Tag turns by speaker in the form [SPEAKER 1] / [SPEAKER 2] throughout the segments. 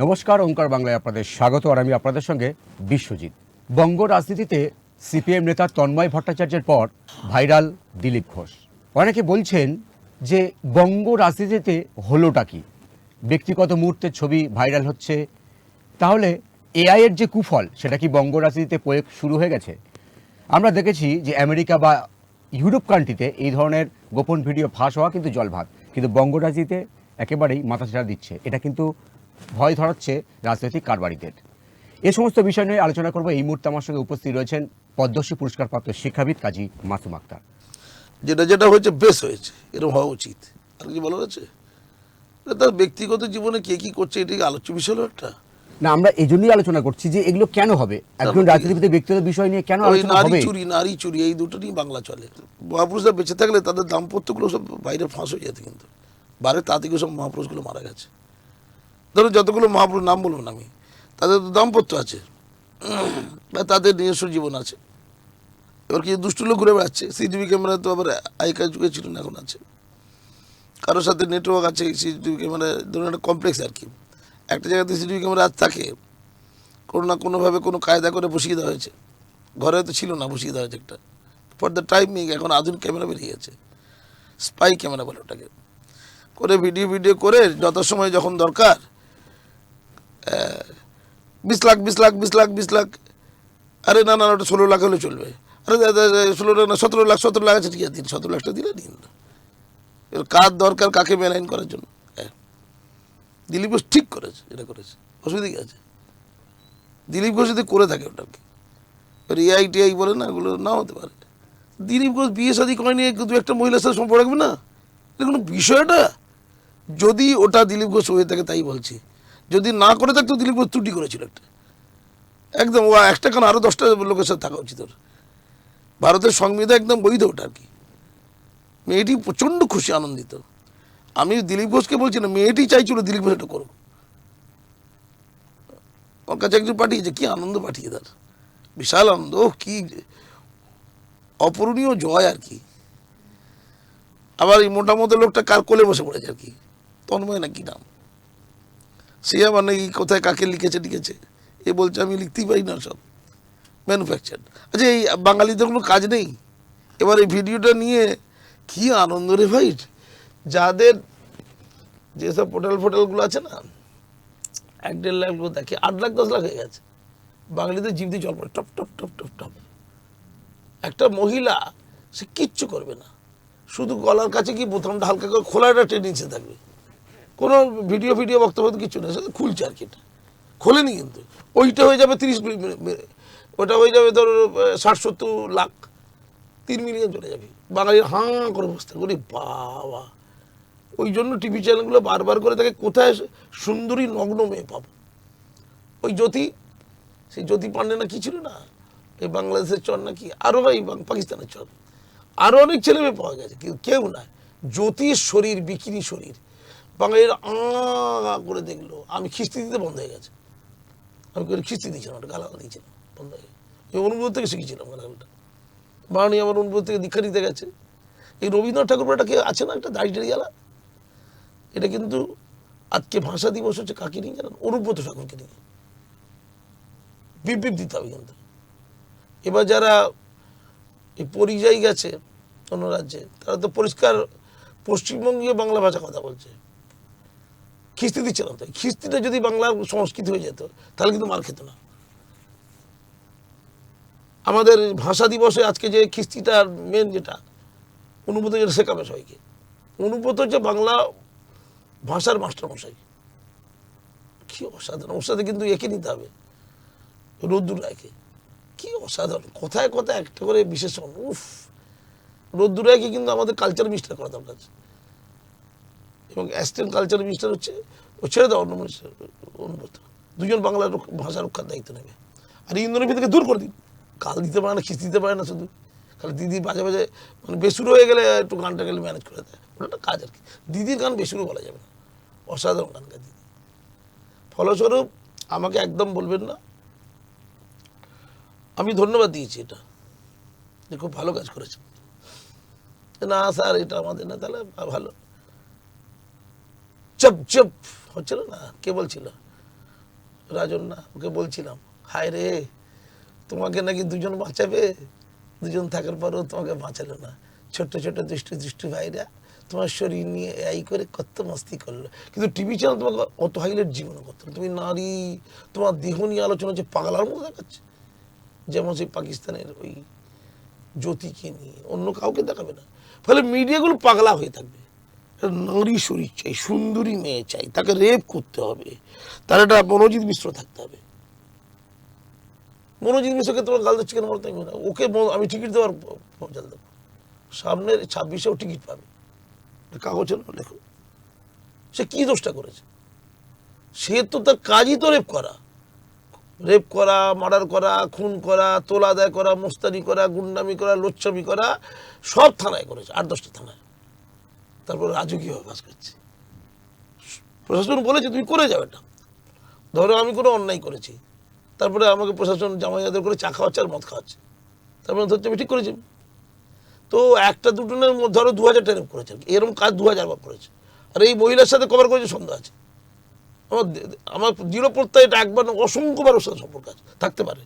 [SPEAKER 1] নমস্কার, ওঙ্কার বাংলায় আপনাদের স্বাগত, আর আমি আপনাদের সঙ্গে বিশ্বজিৎ। বঙ্গ রাজনীতিতে সিপিএম নেতা তন্ময় ভট্টাচার্যের পর ভাইরাল দিলীপ ঘোষ। অনেকে বলছেন যে বঙ্গ রাজনীতিতে হলোটা কি? ব্যক্তিগত মুহূর্তের ছবি ভাইরাল হচ্ছে। তাহলে এআইয়ের যে কুফল, সেটা কি বঙ্গ রাজনীতিতে প্রয়োগ শুরু হয়ে গেছে? আমরা দেখেছি যে আমেরিকা বা ইউরোপ কান্ট্রিতে এই ধরনের গোপন ভিডিও ফাঁস হওয়া কিন্তু জলভাত কিন্তু বঙ্গ রাজনীতিতে একেবারেই মাথাছাড়া দিচ্ছে। এটা কিন্তু ভয় ধরাচ্ছে রাজনৈতিক কারবারিদের। এ সমস্ত বিষয় নিয়ে আলোচনা করব। এই মুহূর্তে আমার সঙ্গে উপস্থিত রয়েছেন পদ্মশ্রী পুরস্কারপ্রাপ্ত শিক্ষাবিদ কাজী মাসুম আক্তার।
[SPEAKER 2] যেটা যেটা হয়েছে বেশ হয়েছে এরকম হওয়া উচিত। আর কি বলার আছে? তার ব্যক্তিগত জীবনে কে কি করছে এটাকে আলোচ্য বিষয় হলো একটা?
[SPEAKER 1] না আমরা এই জন্যই আলোচনা করছি যে এগুলো কেন হবে? একজন রাজনীতিবিদের ব্যক্তিগত বিষয় নিয়ে কেন আলোচনা
[SPEAKER 2] নারী চুরি নারী চুরি এই দুটো নিয়ে বাংলা চলে। মহাপুরুষরা বেঁচে থাকলে তাদের দাম্পত্যগুলো সব বাইরে ফাঁস হয়ে যেত কিন্তু। বাইরে তাঁতিকে সব মহাপুরুষগুলো মারা গেছে। ধরো যতগুলো মহাপুরুষ নাম বলব না আমি, তাদের তো দাম্পত্য আছে। বা তাদের নিজস্ব জীবন আছে। এবার কিছু দুষ্টু লোক ঘুরে বেড়াচ্ছে। সিসিটিভি ক্যামেরা তো আবার আগেকার যুগে ছিল না, এখন আছে। কারোর সাথে নেটওয়ার্ক আছে, সিসিটিভি ক্যামেরা, ধরুন একটা কমপ্লেক্স আর কি। একটা জায়গাতে সিসিটিভি ক্যামেরা আজ থাকে, কোনো না কোনোভাবে কোনো কায়দা করে বসিয়ে দেওয়া হয়েছে। ঘরে তো ছিল না, বসিয়ে দেওয়া হয়েছে একটা। ফর দ্য টাইমিং এখন আধুনিক ক্যামেরা বেরিয়ে গেছে। স্পাই ক্যামেরা বলে ওটাকে। করে ভিডিও ভিডিও করে যত যথাসময় যখন দরকার বিশ লাখ বিশ লাখ বিশ লাখ বিশ লাখ। আরে না না ওটা ষোলো লাখ হলে চলবে। আরে ষোলো লাখ না, সতেরো লাখ সতেরো লাখ আছে, ঠিক আছে, দিন, সতেরো লাখটা দিলে দিন। কার দরকার, কাকে মেলাইন করার জন্য? হ্যাঁ। দিলীপ ঘোষ ঠিক করেছে, এটা করেছে, অসুবিধা কি আছে? দিলীপ ঘোষ যদি করে থাকে ওটাকে এআই টিআই বলে না, এগুলো না হতে পারে। দিলীপ ঘোষ বিয়ে শাদী করেনি দু একটা মহিলার সাথে সম্পর্ক রাখবে না? এটা কোনো বিষয়টা? যদি ওটা দিলীপ ঘোষ হয়ে থাকে, তাই বলছি। যদি না করে থাকতো দিলীপ ঘোষ ত্রুটি করেছিল একটা। একদম, ও একটা কেন আরও দশটা লোকের সাথে থাকা উচিত ওর। ভারতের সংবিধান একদম বৈধ ওটা আর কি। মেয়েটি প্রচণ্ড খুশি, আনন্দিত। আমি দিলীপ ঘোষকে বলছি না, মেয়েটি চাইছিল দিলীপ ঘোষ এটা করুক। ওর কাছে একজন পাঠিয়েছে, কি আনন্দ পাঠিয়ে তার। বিশাল আনন্দ ও কি অপূরণীয় জয় আর কি। আবার এই মোটামতো লোকটা কার কোলে বসে পড়েছে আর কি? তন্ময় না কি নাম? সে আবার নাকি কোথায় কাকে লিখেছে লিখেছে। এ বলছে, আমি লিখতেই পারি না সব। ম্যানুফ্যাকচার আচ্ছা এই বাঙালিদের কোনো কাজ নেই? এবার এই ভিডিওটা নিয়ে কি আনন্দ রে ভাই? যাদের যেসব পোর্টাল ফোটালগুলো আছে না, এক দেড় লাখ লোক দেখে, আট লাখ, দশ লাখ হয়ে গেছে। বাঙালিদের জীব দিয়ে জল পড়ে, top top top top top. একটা মহিলা, সে কিচ্ছু করবে না। শুধু গলার কাছে কি বোতামটা হালকা করে খোলাটা টেনে নিচে থাকবে? কোনো ভিডিও ভিডিও বক্তব্য কিছু নেই শুধু খুলছে আর কি খোলেনি কিন্তু। ওইটা হয়ে যাবে তিরিশ ওটা হয়ে যাবে ধরো, ষাট, সত্তর লাখ। তিন মিলিয়ন চলে যাবে। বাঙালির হাঁ করে বসতে করি বাবা। ওই জন্য টিভি চ্যানেলগুলো বারবার করে তাকে কোথায় সুন্দরী নগ্ন মেয়ে পাবো? ওই জ্যোতি, সেই জ্যোতি পান্ডে না কি ছিল না? এই বাংলাদেশের চর নাকি আরও এই পাকিস্তানের চর। আরও অনেক ছেলে মেয়ে পাওয়া গেছে কিন্তু কেউ না। জ্যোতির শরীর বিকিনি শরীর। বাঙালির আ করে দেখল। আমি খিস্তি দিতে বন্ধ হয়ে গেছে। আমি করে খিস্তি দিয়েছিলাম? ওটা গালাগাল দিয়েছিলাম। বন্ধ হয়ে গেছে। এই অনুভব থেকে শিখেছিলাম গালাগালটা। বাণী আমার অনুভব থেকে দীক্ষা নিতে গেছে। এই রবীন্দ্রনাথ ঠাকুর একটা আছে না? একটা দাড়ি টাড়ি গেলা এটা কিন্তু আজকে ভাষা দিবস হচ্ছে কাকে নিয়ে জানেন? অনুব্রত ঠাকুরকে নিয়ে। বিপ দিতে হবে কিন্তু। এবার যারা এই পরিযায়ী গেছে অন্য রাজ্যে, তারা তো পরিষ্কার পশ্চিমবঙ্গীয় বাংলা ভাষা কথা বলছে। খিস্তি দিচ্ছে না। তো খিস্তিটা যদি বাংলার সংস্কৃতি হয়ে যেত, তাহলে কিন্তু মার খেত না। আমাদের ভাষা দিবসে আজকে যে খিস্তিটার মেন যেটা, অনুব্রত যেটা শেখাবে সবাইকে। অনুব্রত হচ্ছে বাংলা ভাষার মাস্টারমশাই। কি অসাধারণ। ওর সাথে কিন্তু একে নিতে হবে, রোদ্দুর রায়কে। কি অসাধারণ। কথায় কথায় একটা করে বিশেষণ, উফ। রোদ্দুর রায়কে কিন্তু আমাদের কালচার মিনিস্টার করা দরকার। এবং অ্যাসিস্ট্যান্ট কালচার মিনিস্টার হচ্ছে, ও ছেড়ে দাও অন্য মিনিস্টার অনুব্রত দুজন বাংলার ভাষা রক্ষার দায়িত্ব নেবে। আর ইন্দ্রনীতি থেকে দূর করে দিন। কাল দিতে পারে না, খিস্তি দিতে পারে না শুধু। খালি দিদি বাজে বাজে মানে বেসুরো হয়ে গেলে একটু গানটা গেলে ম্যানেজ করে দেয়। ওটা একটা কাজ আর কি। দিদির গান বেসুরো বলা যাবে না। অসাধারণ গান গায় দিদি। ফলস্বরূপ আমাকে একদম বলবেন না। আমি ধন্যবাদ দিয়েছি এটা। যে খুব ভালো কাজ করেছে না স্যার, এটা আমাদের না, তাহলে ভালো। চপ চপ। হচ্ছিল না, কে বলছিল? রাজন না, ওকে বলছিলাম, হায় রে, তোমাকে নাকি দুজন বাঁচাবে? দুজন থাকার পরও তোমাকে বাঁচালো না। ছোট্ট ছোট্ট, দুষ্টু দুষ্টু ভাইরা তোমার শরীর নিয়ে এই করে কত মস্তি করল। কিন্তু টিভি চ্যানেল তোমাকে অত হাইলাইট জীবন করতো তুমি নারী, তোমার দেহ নিয়ে আলোচনা হচ্ছে, পাগলার মতো দেখাচ্ছে। যেমন সেই পাকিস্তানের ওই জ্যোতিকে নিয়ে, অন্য কাউকে দেখাবে না। ফলে মিডিয়াগুলো পাগলা হয়ে থাকবে। নারী শরীর চাই, সুন্দরী মেয়ে চাই, তাকে রেপ করতে হবে। তার একটা মনোজিৎ মিশ্র থাকতে হবে। মনোজিৎ মিশ্রকে তোমার গাল দিচ্ছে কেন না ওকে আমি টিকিট দেওয়ার জাল দেবো। সামনের ছাব্বিশেও টিকিট পাবে। কাগজ হলো লেখো। সে কি দোষটা করেছে? সে তো তার কাজই তো রেপ করা। রেপ করা মার্ডার করা, খুন করা, তোলা দেয় করা, মোস্তানি করা, গুন্ডামি করা, লোচ্ছামি করা, সব থানায় করেছে। আট, দশটা থানায়। তারপর রাজকীয়ভাবে বাস করছে। প্রশাসন বলেছে তুমি করে যাও এটা ধরো আমি কোনো অন্যায় করেছি। তারপরে আমাকে প্রশাসন জামাইয়াদের করে চা খাওয়াচ্ছে আর মদ খাওয়াচ্ছে। তারপরে ধরছে আমি ঠিক করেছি। তো একটা দুজনের মধ্যে ধরো দু হাজার টেরেপ করেছে এরকম কাজ দু হাজার বার করেছে। আর এই মহিলার সাথে কভার করেছে সন্দেহ আছে। আমার আমার দৃঢ় প্রত্যয় এটা একবার অসংখ্যবার ওর সাথে সম্পর্ক আছে। থাকতে পারে,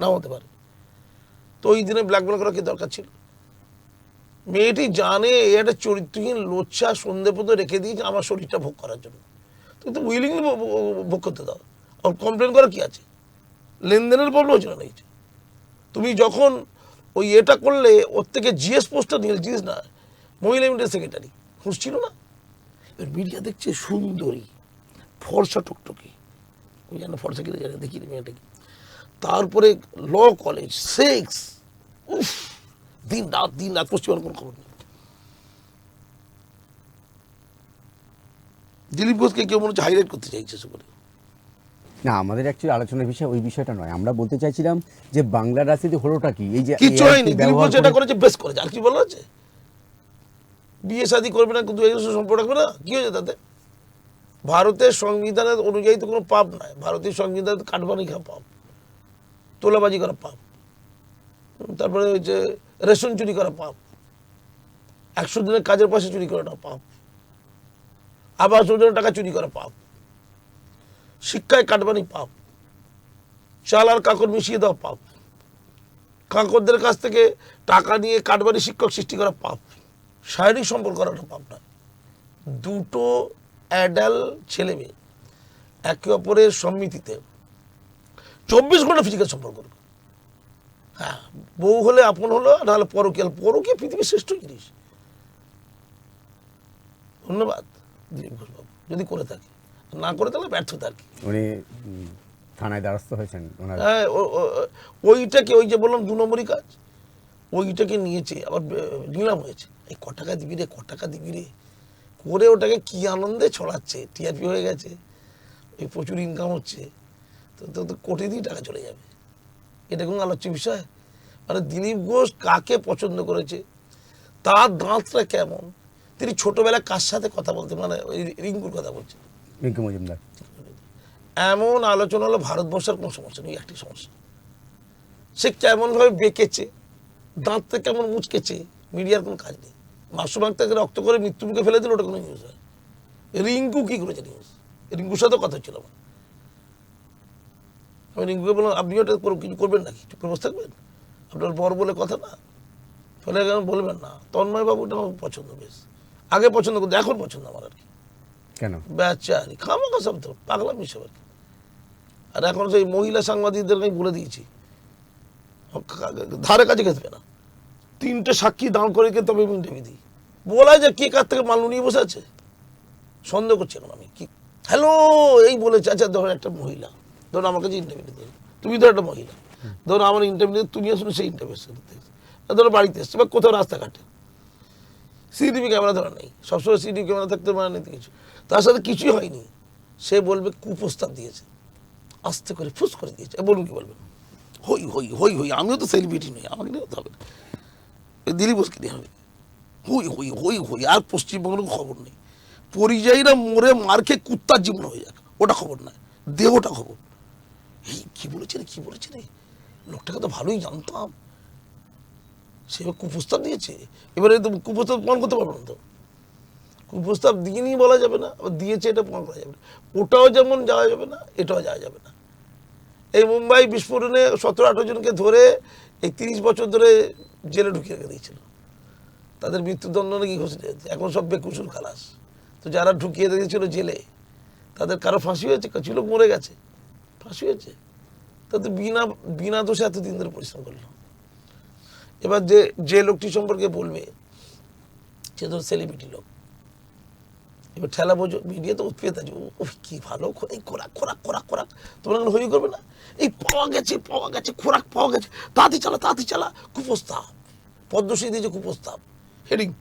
[SPEAKER 2] নাও হতে পারে। তো ওই দিনে ব্ল্যাকমেল করা কি দরকার ছিল? মেয়েটি জানে এ একটা চরিত্রহীন লোচ্ছা সন্ধে পর্যন্ত রেখে দিয়েছে আমার শরীরটা ভোগ করার জন্য। তুমি তো উইলিংলি ভোগ করতে দাও। আর কমপ্লেন করা কি আছে? লেনদেনের প্রবলেম হচ্ছে না তুমি যখন ওই এটা করলে, ওর থেকে জিএস পোস্টটা নিয়ে জিএস না, মহিলা ইউনিটের সেক্রেটারি খুশ ছিল না? এবার মিডিয়া দেখছে সুন্দরী, ফর্সা টুকটুকি। ওই যেন ফর্সা কিনে জানে দেখি মেয়েটাকে তারপরে ল কলেজ সেক্স উফ! দিন রাত দিন রাত পশ্চিমবঙ্গ কোনো খবর নেই। দিলীপ ঘোষকে কেউ মনে হচ্ছে হাইলাইট করতে চাইছে সে
[SPEAKER 1] না আমাদের অ্যাকচুয়ালি আলোচনার বিষয় ওই বিষয়টা নয়। আমরা বলতে চাইছিলাম যে বাংলা রাজনীতি হলোটা কি? এই যে
[SPEAKER 2] কিচ্ছু
[SPEAKER 1] AI কে
[SPEAKER 2] হয়নি। দিলীপ ঘোষ এটা করেছে বেশ করেছে। আর কি বলা আছে? বিয়ে শাদী করবে না কিন্তু এই সম্পর্ক রাখবে না? কি হয়েছে তাতে? ভারতের সংবিধানের অনুযায়ী তো কোনো পাপ নাই ভারতীয় সংবিধান কাটবানি খাওয়া পাপ। তোলাবাজি করা পাপ। তারপরে হচ্ছে রেশন চুরি করা পাপ একশো দিনের কাজের পয়সা চুরি করাটা পাপ আবাস যোজনার টাকা চুরি করা পাপ শিক্ষায় কাটবানি পাপ চাল আর কাকর মিশিয়ে দেওয়া পাপ কাকরদের কাছ থেকে টাকা নিয়ে কাটবারি শিক্ষক সৃষ্টি করা পাপ শারীরিক সম্পর্ক করাটা পাপ না দুটো অ্যাডাল ছেলে মেয়ে একে অপরের সম্মিতিতে চব্বিশ ঘণ্টা ফিজিক্যাল সম্পর্ক হ্যাঁ বউ হলে আপন হলো নাহলে পরকিয়াল পরকিয়া পৃথিবীর শ্রেষ্ঠ জিনিস। ধন্যবাদ দিলীপ ঘোষবাবু। যদি করে থাকে না করে তাহলে ব্যর্থতা আর কি
[SPEAKER 1] উনি থানায় দ্বারস্থ হয়েছেন
[SPEAKER 2] হ্যাঁ ওইটাকে ওই যে বললাম দু নম্বরই কাজ। ওইটাকে নিয়েছে আবার নিলাম হয়েছে। এই ক টাকা দিবি রে ক টাকা দিবি রে। করে ওটাকে কি আনন্দে ছড়াচ্ছে টিআরপি হয়ে গেছে। ওই প্রচুর ইনকাম হচ্ছে। তো তো কোটি দিয়ে টাকা চলে যাবে। এটা কোনো আলোচ্য বিষয়। মানে দিলীপ ঘোষ কাকে পছন্দ করেছে? তার দাঁতটা কেমন? তিনি ছোটবেলায় কার সাথে কথা বলতে মানে ওই রিঙ্কুর কথা বলছে।
[SPEAKER 1] রিঙ্কু মজুমদার।
[SPEAKER 2] এমন আলোচনা হলো ভারতবর্ষের কোনো সমস্যা নেই একটি সমস্যা। সে কেমনভাবে বেঁকেছে? দাঁতটা কেমন মুচকেছে? মিডিয়ার কোনো কাজ নেই। মাসু বাগতাকে রক্ত করে মৃত্যু মুখে ফেলে দিল ওটা কোনো নিউজ হয়। রিঙ্কু কি করেছে নিউজ রিঙ্কুর সাথে কথা হচ্ছিল আমার। আমি রিঙ্কুকে বললাম আপনি ওটা কিছু করবেন নাকি? করে বসে থাকবেন? আপনার বর বলে কথা না? ফলে বলবেন না? তন্ময় বাবুটা আমার পছন্দ বেশ। আগে পছন্দ করতো এখন পছন্দ আমার আর কি।
[SPEAKER 1] কেন?
[SPEAKER 2] বেচারি খামাখা সব তো পাগলা মিশে আর কি। আর এখন সেই মহিলা সাংবাদিকদের আমি বলে দিয়েছি। ধারে কাছে ঘেসবে না। তিনটে সাক্ষী দাঁড় করে কে তবে আমি ইন্টারভিউ দিই। বলা যায় কে কার থেকে মাল নিয়ে বসে আছে? সন্দেহ করছি এখন আমি। কি হ্যালো এই বলেছে আচ্ছা ধরো একটা মহিলা। ধরো আমার কাছে ইন্টারভিউ দিতে। তুমি ধরো একটা মহিলা। ধরো আমার ইন্টারভিউ তুমি আসলে সেই ইন্টারভিউ ধরো বাড়িতে এসছে বা কোথাও রাস্তাঘাটে। সিসিটিভি ক্যামেরা ধরা নেই। সবসময় সিসিটিভি ক্যামেরা থাকতে পারে না কিছু। তার সাথে কিছুই হয়নি। সে বলবে, কুপ্রস্তাব দিয়েছে। আস্তে করে ফুস করে দিয়েছে। বলুন কি বলবেন? হই হই হই হই, আমিও তো সেলিব্রিটি নই, আমাকে নিয়ে হবে। দিলীপ ঘোষকে নিয়ে হবে। হই হই হই হই, আর পশ্চিমবঙ্গের খবর নেই। পরিযায়ীরা মরে মার খেয়ে কুত্তার জীবন হয়ে যাক, ওটা খবর নয়। দেহটা খবর। এই কী বলেছে রে, কী বলেছে রে? লোকটাকে তো ভালোই জানতাম। সে এবার কুপ্রস্তাব দিয়েছে। এবারে তো কুপ্রস্তাব প্রমাণ করতে পারব না তো। কুপ্রস্তাব দিয়ে নিয়ে বলা যাবে না, আবার দিয়েছে এটা প্রমাণ করা যাবে না। ওটাও যেমন যাওয়া যাবে না, এটাও যাওয়া যাবে না। এই মুম্বাই বিস্ফোরণে সতেরো আঠারো জনকে ধরে এই তিরিশ বছর ধরে জেলে ঢুকিয়ে রেখে দিয়েছিল। তাদের মৃত্যুদণ্ড নাকি ঘোষণা হয়েছে এখন সব বেকুসুল খালাস। তো যারা ঢুকিয়ে রেখেছিল জেলে, তাদের কারও ফাঁসি হয়েছে? কিছু লোক মরে গেছে। ফাঁসি হয়েছে। তাদের বিনা বিনা দোষে এতদিন ধরে পরিশ্রম করল। এবার যে যে লোকটি সম্পর্কে বলবে, সে তো সেলিব্রিটি লোক। এবার ঠেলা বোঝো মিডিয়া তো উৎপেত আছে। ও কি ভালো? এই খোরাক খোরাক খোরাক খোরাক। তোমরা এখন হই করবে না? এই পাওয়া গেছে পাওয়া গেছে, খোরাক পাওয়া গেছে। তাঁতি চালা তাঁতি চালা। কুপ্রস্তাব। পদ্মশ্রী দিয়েছে কুপ্রস্তাব। হেডিং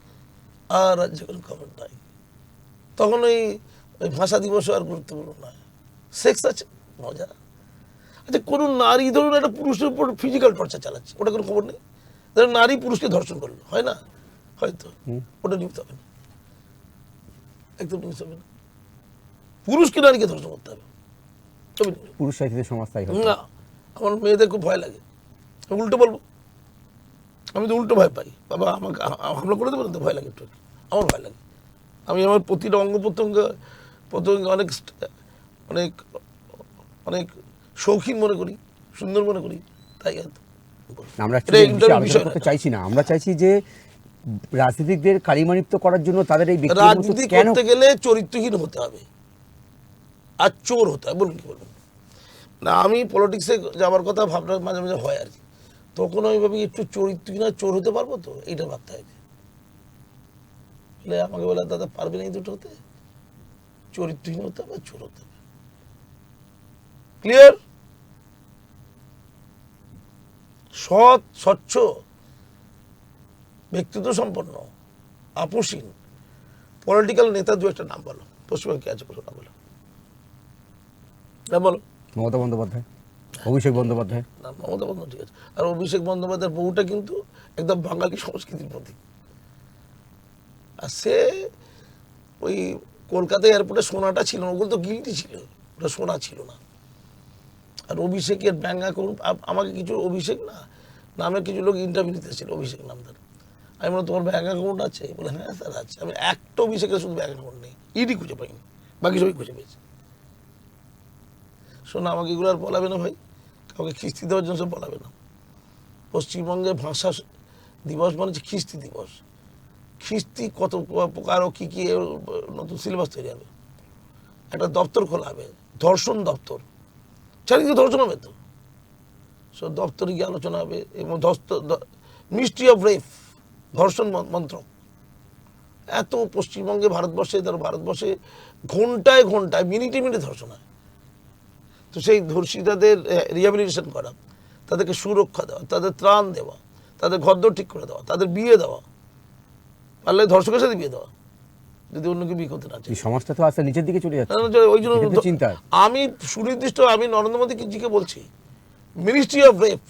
[SPEAKER 2] আর রাজ্যে কোনো খবর নাই। তখন ওই ভাষা দিবস আর গুরুত্বপূর্ণ নয়। সেক্স আছে। মজা আচ্ছা কোনো নারী ধরুন একটা পুরুষের উপর ফিজিক্যাল টর্চার চালাচ্ছে ওটা কোনো খবর নেই? ধরুন নারী পুরুষকে ধর্ষণ করল হয় না? হয়তো। ওটা নিউজ হবে না। একদম নিউজ হবে না। পুরুষকে নারীকে ধর্ষণ করতে হবে।
[SPEAKER 1] পুরুষ সাহিত্যের সমাজ তাই
[SPEAKER 2] না আমার মেয়েদের খুব ভয় লাগে। আমি উল্টো বলব। আমি তো উল্টো ভয় পাই। বাবা আমাকে হামলা করে দেবো না তো? ভয় লাগে একটু। আমার ভয় লাগে। আমি আমার প্রতিটা অঙ্গ প্রত্যঙ্গ প্রত্যঙ্গ অনেক অনেক অনেক শৌখিন মনে করি সুন্দর মনে করি তাই হয়তো
[SPEAKER 1] আমরা করতে চাইছি না। আমরা চাইছি যে রাজনীতিকদের কালিমালিপ্ত করার জন্য তাদের এই
[SPEAKER 2] রাজনীতি করতে গেলে চরিত্রহীন হতে হবে। আর চোর হতে হবে বলুন কি বলুন না আমি পলিটিক্সে যাওয়ার কথা ভাবনা মাঝে মাঝে হয় আর কি। তখন আমি ভাবি একটু চরিত্রহীন আর চোর হতে পারব তো এইটা ভাবতে হয়। আমাকে বলে দাদা পারবে না এই দুটো হতে চরিত্রহীন হতে হবে আর চোর হতে হবে? ক্লিয়ার সৎ স্বচ্ছ ব্যক্তিত্ব সম্পন্ন আপোষহীন পলিটিক্যাল নেতা দু একটা নাম বলো পশ্চিমবঙ্গে আছে কোনো নাম বলো। নাম বলো।
[SPEAKER 1] মমতা বন্দ্যোপাধ্যায় অভিষেক বন্দ্যোপাধ্যায়।
[SPEAKER 2] না মমতা বন্দ্যোপাধ্যায় ঠিক আছে। আর অভিষেক বন্দ্যোপাধ্যায়ের বউটা কিন্তু একদম বাঙালি সংস্কৃতির প্রতীক। আর সে ওই কলকাতা এয়ারপোর্টে সোনাটা ছিল না ওগুলো তো গিলটি ছিল ওটা সোনা ছিল না। আর অভিষেকের ব্যাঙ্ক অ্যাকাউন্ট আমাকে কিছু অভিষেক না, নামে কিছু লোক ইন্টারভিউ নিতে অভিষেক নামদার। আমি বললাম, তোমার ব্যাঙ্ক অ্যাকাউন্ট আছে? বলে হ্যাঁ স্যার আছে। আমি একটা অভিষেকের শুধু ব্যাঙ্ক অ্যাকাউন্ট নেই ইডি খুঁজে পাইনি, বাকি সবই খুঁজে পেয়েছি। শোনো, আমাকে এগুলো আর বলাবে না ভাই, কাউকে খিস্তি দেওয়ার জন্য সব বলাবে না। পশ্চিমবঙ্গে ভাষা দিবস মানে হচ্ছে খিস্তি দিবস। খিস্তি কত প্রকার ও কী কী নতুন সিলেবাস তৈরি হবে। একটা দপ্তর খোলা হবে, ধর্ষণ দপ্তর। চারিদিকে ধর্ষণ হবে তো সব দপ্তরে গিয়ে আলোচনা হবে এবং মিস্ট্রি অফ রেফ ধর্ষণ মন- মন্ত্রক এত পশ্চিমবঙ্গে, ভারতবর্ষে, ধরো ভারতবর্ষে ঘন্টায় ঘন্টায়, মিনিটে মিনিটে ধর্ষণ হয়। তো সেই ধর্ষিতাদের রিহ্যাবিলিটেশন করা, তাদেরকে সুরক্ষা দেওয়া, তাদের ত্রাণ দেওয়া, তাদের ঘরদোর ঠিক করে দেওয়া, তাদের বিয়ে দেওয়া, পারলে ধর্ষকের সাথে বিয়ে দেওয়া। যদি অন্য কেউ করতে না চায়।
[SPEAKER 1] সমাজটা তো আস্তে নিচের দিকে চলে যাচ্ছে।
[SPEAKER 2] যে ওই জন্য
[SPEAKER 1] এটা তো চিন্তার।
[SPEAKER 2] আমি সুনির্দিষ্ট আমি নরেন্দ্র মোদীজিকে বলছি ministry of rape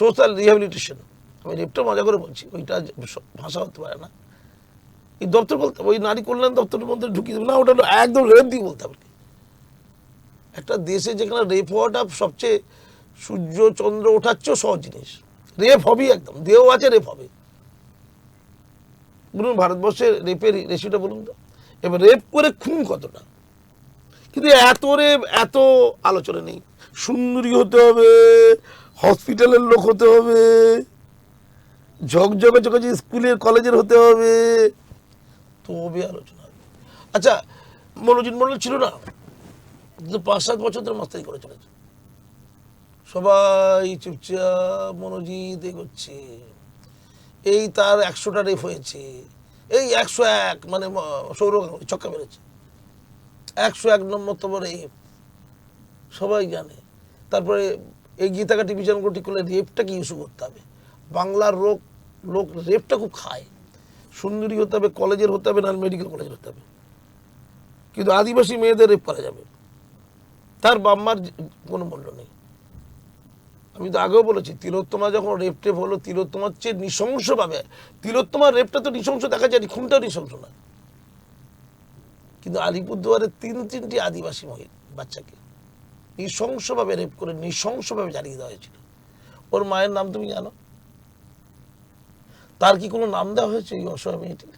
[SPEAKER 2] social rehabilitation আমি রেপটা মজা করে বলছি ওইটা ভাষা হতে পারে না। এই দপ্তর বলতে ওই নারী কল্যাণ দপ্তরের মধ্যে ঢুকিয়ে দেবে না ওটা হলো একদম রেপ দিয়ে বলতে হবে। একটা দেশে যেখানে রেপ হওয়াটা সবচেয়ে সূর্য চন্দ্র ওঠার চেয়েও সহজ জিনিস। রেপ হবেই একদম দেহ আছে রেপ হবে। বলুন, ভারতবর্ষের রেপের রেশিওটা বলুন তো। এবার রেপ করে খুন কতটা? কিন্তু এত রেপ, এত আলোচনা নেই। সুন্দরী হতে হবে, হসপিটালের লোক হতে হবে, ঝকঝকে ঝকঝকে স্কুলের কলেজের হতে হবে, তবে আলোচনা হবে। আচ্ছা মনোজিৎ মন্ডল ছিল না? কিন্তু পাঁচ সাত বছর ধরে মাস্তারি করে চলেছে। সবাই চুপচাপ মনোজিৎ এগোচ্ছে। এই তার একশোটা রেপ হয়েছে। এই একশো এক মানে গাঙ্গুলি, ছক্কা মেরেছে। একশো এক নম্বর তোমার রেপ সবাই জানে। তারপরে এগিয়ে থাকা টিভি চ্যানেলগুলো ঠিক করলে রেপটা কি ইস্যু করতে হবে? বাংলার লোক লোক রেপটা খুব খায়। সুন্দরী হতে হবে, কলেজের হতে হবে, না মেডিকেল কলেজের হতে হবে। কিন্তু আদিবাসী মেয়েদের রেপ করা যাবে। তার বাম্মার কোনো মূল্য নেই। আমি তো আগেও বলেছি, তিলোত্তমা যখন রেপ টেপ হলো, তিলোত্তমার চেয়ে নৃশংসভাবে, তিলোত্তমার রেপটা তো নৃশংস দেখা যায় খুনটাও নৃশংস না। কিন্তু আলিপুরদুয়ারে তিন তিনটি আদিবাসী মহিলা, বাচ্চাকে নৃশংসভাবে রেপ করে নৃশংসভাবে জানিয়ে দেওয়া হয়েছিল। ওর মায়ের নাম তুমি জানো? তার কি কোনো নাম দেওয়া হয়েছে এই অসহায় মেয়েটির?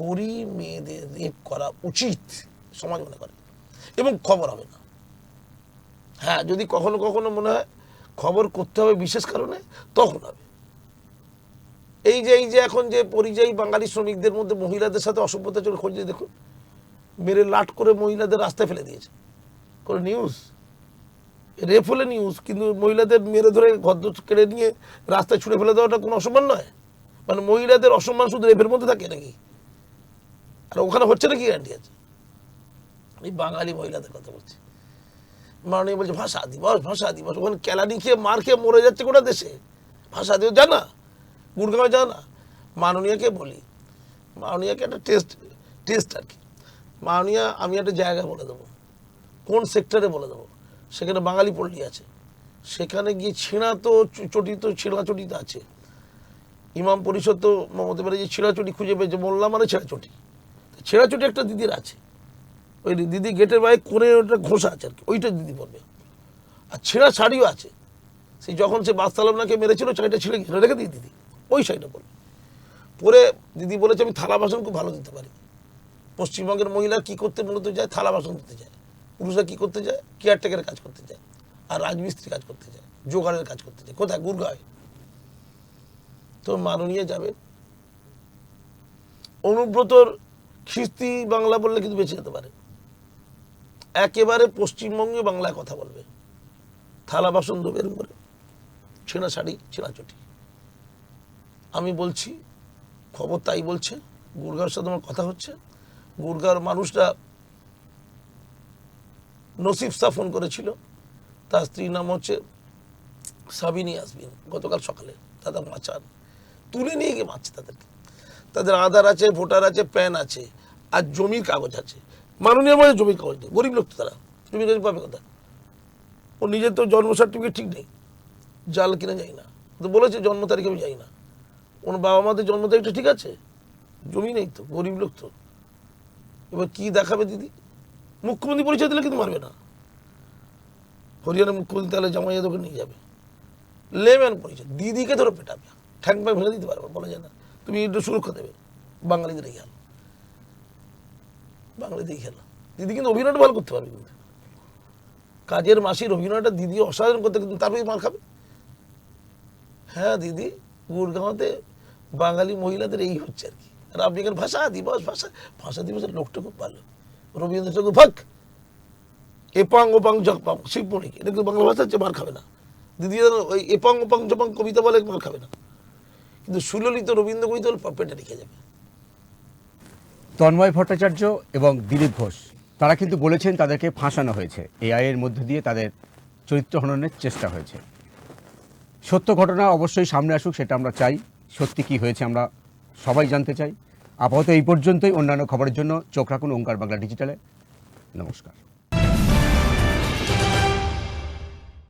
[SPEAKER 2] গরিব মেয়েদের রেপ করা উচিত, সমাজ মনে করে, এবং খবর হবে না। হ্যাঁ যদি কখনো কখনো মনে হয় খবর করতে হবে বিশেষ কারণে, তখন হবে। এই যে এই যে এখন যে পরিযায়ী বাঙালি শ্রমিকদের মধ্যে মহিলাদের সাথে অসভ্যতা চলে খোঁজ দেখুন। মেরে লাট করে মহিলাদের রাস্তায় ফেলে দিয়েছে। করে নিউজ রেপ হলে নিউজ কিন্তু মহিলাদের মেরে ধরে গদ্দ কেড়ে নিয়ে রাস্তায় ছুঁড়ে ফেলে দেওয়াটা কোনো অসম্মান নয়। মানে মহিলাদের অসম্মান শুধু রেপের মধ্যে থাকে নাকি? আর ওখানে হচ্ছে না কি গ্যারান্টি আছে? আমি বাঙালি মহিলাদের কথা বলছি। মাননীয় বলছে, ভাষা দিবস ভাষা দিবস। ওখানে কেলানি খেয়ে মার খেয়ে মরে যাচ্ছে গোটা দেশে। ভাষা দিবস, জানা গুড়গাঁও জানা মাননীয়াকে বলি। মাননীয়াকে একটা টেস্ট টেস্ট আর কি। মাননীয়া, আমি একটা জায়গা বলে দেবো। কোন সেক্টরে বলে দেবো? সেখানে বাঙালি পল্লী আছে। সেখানে গিয়ে ছিঁড়া তো চটি তো ছিঁড়াচটি তো আছে। ইমাম পরিষদ তো মমতা ব্যানার্জি ছিঁড়াচটি খুঁজে পেয়েছে, মোল্লা মানে ছেঁড়াচটি ছেঁড়াচটি একটা দিদির আছে। ওই দিদি গেটের বাইরে করে ওটা ঘোষা আছে আর কি, ওইটা দিদি বলবে। আর ছেঁড়া শাড়িও আছে। সেই যখন সে বাস্তালামনাকে মেরেছিল, শাড়িটা ছেড়ে ঘিরে রেখে দিই দিদি, ওই শাড়িটা পরে পরে দিদি বলেছে, আমি থালা বাসন খুব ভালো দিতে পারি। পশ্চিমবঙ্গের মহিলা কি করতে মূলত যায়? থালা বাসন দিতে যায়। পুরুষরা কি করতে যায়? কেয়ারটেকারের কাজ করতে যায়। আর রাজমিস্ত্রি কাজ করতে যায়। জোগাড়ের কাজ করতে যায়। কোথায়? গুরগাঁয় তো মাননীয় যাবে অনুব্রতর খিস্তি বাংলা বললে কিন্তু বেঁচে যেতে পারে। একেবারে পশ্চিমবঙ্গে বাংলায় কথা বলবে। থালা বাসন ধোবের উপরে ছেঁড়া শাড়ি, ছেঁড়া চটি। আমি বলছি, খবর তাই বলছে গুরগাঁওর সাথে আমার কথা হচ্ছে। গুরগাঁওর মানুষরা নসিফ স্থাপন করেছিল। তার স্ত্রীর নাম হচ্ছে সাবিনী আসবিন গতকাল সকালে দাদা মাচান তুলে নিয়ে গিয়ে মারছে তাদেরকে। তাদের আধার আছে, ভোটার আছে, প্যান আছে, আর জমির কাগজ আছে। মাননীয় মানে জমির কাগজ নেই গরিব লোক তো তারা, জমি কাগজ পাবে কথা ও নিজের তো জন্ম সার্টিফিকেট ঠিক নেই, জাল কিনে যাই না। তো বলেছে জন্ম তারিখ আমি যাই না। ওর বাবা মাদের জন্ম তারিখটা ঠিক আছে? জমি নেই তো, গরিব লোক তো। এবার কি দেখাবে দিদি? মুখ্যমন্ত্রী পরিচয় দিলে কিন্তু মারবে না। হরিয়ানা মুখ্যমন্ত্রী তাহলে জামাই যাদবকে নিয়ে যাবে। লেম্যান পরিচয়, দিদিকে ধরো পেটাবে। ঠ্যাং ভেঙে দিতে পারবে বলা যায় না। তুমি একটু সুরক্ষা দেবে, বাঙালিদের এই বাঙালিদের খেলো। দিদি কিন্তু অভিনয়টা ভালো করতে পারবে কিন্তু। কাজের মাসির অভিনয়টা দিদি অসাধারণ করতে কিন্তু তারপরে মার খাবে। হ্যাঁ দিদি গুড়গাঁওতে বাঙালি মহিলাদের এই হচ্ছে আর কি। আর আপনি এখানে ভাষা, দিবস, ভাষা ভাষা দিবসের লোকটা খুব ভালো। রবীন্দ্র ঠাকুর, ভাগ। এপাং, ওপাং জপাং শিবমণিক এটা কিন্তু বাংলা ভাষা হচ্ছে, মার খাবে না। দিদি ওই এপাং, ওপাং, জপাং কবিতা বলে, মার খাবে না। কিন্তু সুললিত রবীন্দ্র কবিতা হলে পেটে রেখে যাবে।
[SPEAKER 1] তন্ময় ভট্টাচার্য এবং দিলীপ ঘোষ। তারা কিন্তু বলেছেন তাদেরকে ফাঁসানো হয়েছে। এআইয়ের মধ্য দিয়ে তাদের চরিত্র হননের চেষ্টা হয়েছে। সত্য ঘটনা অবশ্যই সামনে আসুক, সেটা আমরা চাই। সত্যি কি হয়েছে আমরা সবাই জানতে চাই। আপাতত এই পর্যন্তই। অন্যান্য খবরের জন্য চোখ রাখুন ওঙ্কার বাংলা ডিজিটালে। নমস্কার।